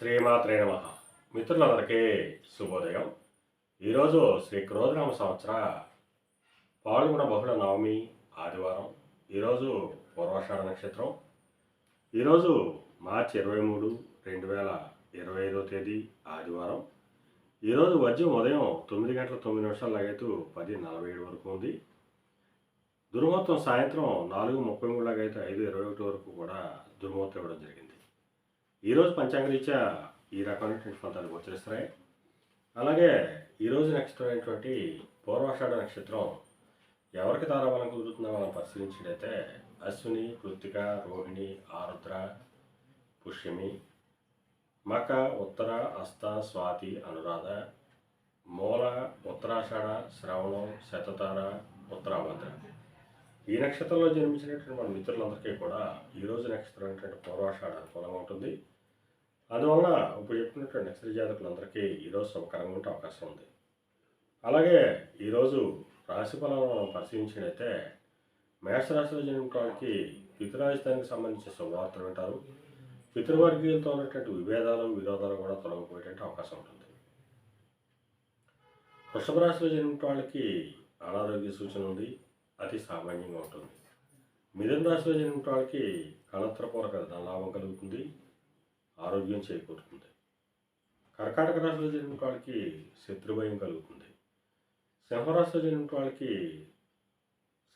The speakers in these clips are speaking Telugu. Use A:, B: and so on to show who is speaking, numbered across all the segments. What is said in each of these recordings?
A: శ్రీమాత్రే నమ. మిత్రులందరికీ శుభోదయం. ఈరోజు శ్రీ క్రోధనామ సంవత్సర పాల్గొన బహుళ నవమి ఆదివారం. ఈరోజు పూర్వాషాఢ నక్షత్రం. ఈరోజు మార్చి ఇరవై మూడు రెండు వేల ఇరవై ఐదో తేదీ ఆదివారం. ఈరోజు వద్యం ఉదయం తొమ్మిది గంటల తొమ్మిది నిమిషాలు లాగైతూ పది నలభై ఏడు వరకు ఉంది. దుర్మూర్తం సాయంత్రం నాలుగు ముప్పై మూడు లాగైతే ఐదు ఇరవై ఒకటి వరకు కూడా దుర్ముహూర్తం ఇవ్వడం జరిగింది. ఈరోజు పంచాంగరీత్యా ఈ రకమైనటువంటి ఫలితాలు గోచరిస్తున్నాయి. అలాగే ఈరోజు నక్షత్రం అయినటువంటి పూర్వాషాఢ నక్షత్రం ఎవరికి తారాబలం కుదురుతుందో మనం పరిశీలించినట్లయితే అశ్విని కృత్తిక రోహిణి ఆరుద్ర పుష్యమి మక ఉత్తర అస్త స్వాతి అనురాధ మూల ఉత్తరాషాఢ శ్రవణం శతతార ఉత్తరాభద్ర. ఈ నక్షత్రంలో జన్మించినటువంటి మన మిత్రులందరికీ కూడా ఈరోజు నక్షత్రం అయినటువంటి పూర్వాషాఢ అనుకూలంగా ఉంటుంది. అందువలన ఇప్పుడు చెప్పినటువంటి నక్షత్ర జాతకులందరికీ ఈరోజు శుభకరంగా ఉంటే అవకాశం ఉంది. అలాగే ఈరోజు రాశి ఫలాలను పరిశీలించినైతే మేషరాశిలో జన్మించిన పితృరాజధానికి సంబంధించిన శుభవార్తలు వింటారు. పితృవర్గీయులతో ఉన్నటువంటి విభేదాలు విరోధాలు కూడా తొలగిపోయేటువంటి అవకాశం ఉంటుంది. వృషభ రాశిలో జరిగిన వాళ్ళకి అనారోగ్య సూచన ఉంది అతి సామాన్యంగా ఉంటుంది. మిథున రాశిలో జన్మించిన వాళ్ళకి కళత్రపూర్వక ధనలాభం కలుగుతుంది. ఆరోగ్యం చేకూరుతుంది కర్కాటక రాశిలో జరిగిన వాళ్ళకి శత్రుభయం కలుగుతుంది. సింహరాశిలో జరిగిన వాళ్ళకి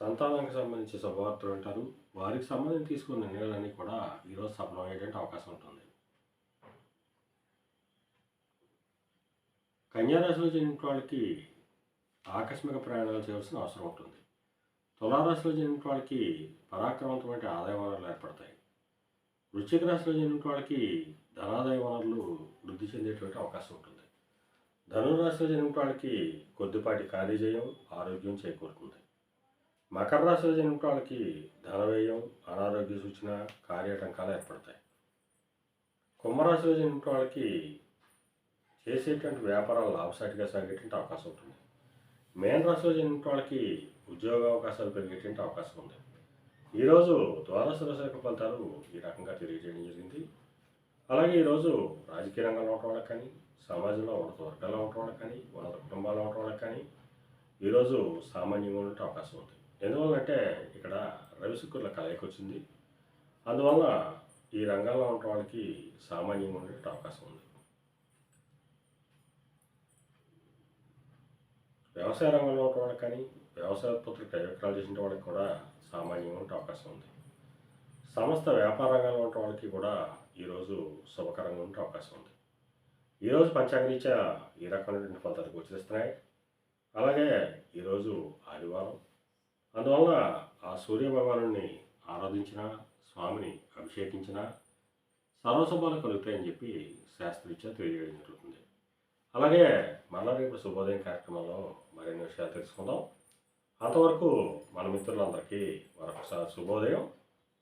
A: సంతానానికి సంబంధించి శుభవార్తలు అంటారు. వారికి సంబంధించి తీసుకున్న నిర్ణయాలన్నీ కూడా ఈరోజు సఫలమయ్యేటువంటి అవకాశం ఉంటుంది. కన్యారాశిలో జరిగిన వాళ్ళకి ఆకస్మిక ప్రయాణాలు చేయాల్సిన అవసరం ఉంటుంది. తులారాశిలో జరిగిన వాళ్ళకి పరాక్రమవంతమైన ఆదాయ వనరులు ఏర్పడతాయి. వృశ్చిక రాశిలో జన్మిన వాళ్ళకి ధనాదాయ వనరులు వృద్ధి చెందేటువంటి అవకాశం ఉంటుంది. ధనురాశిలో జన్మిన వాళ్ళకి కొద్దిపాటి కార్యజయం ఆరోగ్యం చేకూరుతుంది. మకర రాశిలో జన్మిన వాళ్ళకి ధనవ్యయం అనారోగ్య సూచన కార్యాటంకాలు ఏర్పడతాయి. కుంభరాశిలో జన్మిన వాళ్ళకి చేసేటువంటి వ్యాపారాలు లాభసాటిగా సాగేటువంటి అవకాశం ఉంటుంది. మేన రాశిలో జన్మిన వాళ్ళకి ఉద్యోగ అవకాశాలు పెరిగేటువంటి అవకాశం ఉంది. ఈరోజు ద్వాదశ శాఖ ఫలితాలు ఈ రకంగా తెలియజేయడం జరిగింది. అలాగే ఈరోజు రాజకీయ రంగంలో ఉండటం వాళ్ళకి కానీ సమాజంలో ఉన్నత వర్గాల్లో ఉండటం వాళ్ళకి కానీ ఉన్నత కుటుంబాల్లో ఉండటం వాళ్ళకి కానీ ఈరోజు సామాన్యంగా ఉండే అవకాశం ఉంది. ఎందువల్లంటే ఇక్కడ రవి శుక్రుల కలయిక వచ్చింది. అందువల్ల ఈ రంగాల్లో ఉండటం వాళ్ళకి సామాన్యంగా ఉండే అవకాశం ఉంది. వ్యవసాయ రంగంలో ఉండటం వాళ్ళకి కానీ వ్యవసాయ ఉత్పత్తులు క్రయ చేసిన వాళ్ళకి కూడా సామాన్యంగా ఉంటే అవకాశం ఉంది. సమస్త వ్యాపార రంగంలో ఉన్న వాళ్ళకి కూడా ఈరోజు శుభకరంగా ఉండే అవకాశం ఉంది. ఈరోజు పంచాంగరీత్యా ఈ రకమైనటువంటి ఫలితాలు గోచరిస్తున్నాయి. అలాగే ఈరోజు ఆదివారం. అందువల్ల ఆ సూర్య భగవాను ఆరాధించిన స్వామిని అభిషేకించిన సర్వశుభాలు కలుగుతాయని చెప్పి శాస్త్రరీత్యా తెలియజేయడం జరుగుతుంది. అలాగే మరలా రేపు శుభోదయం కార్యక్రమంలో మరిన్ని విషయాలు తెలుసుకుందాం. అంతవరకు మన మిత్రులందరికీ మరొకసారి శుభోదయం.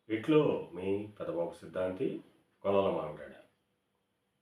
A: ఇట్లు మీ పెద్దబాబు సిద్ధాంతి కొలల మామిడాడ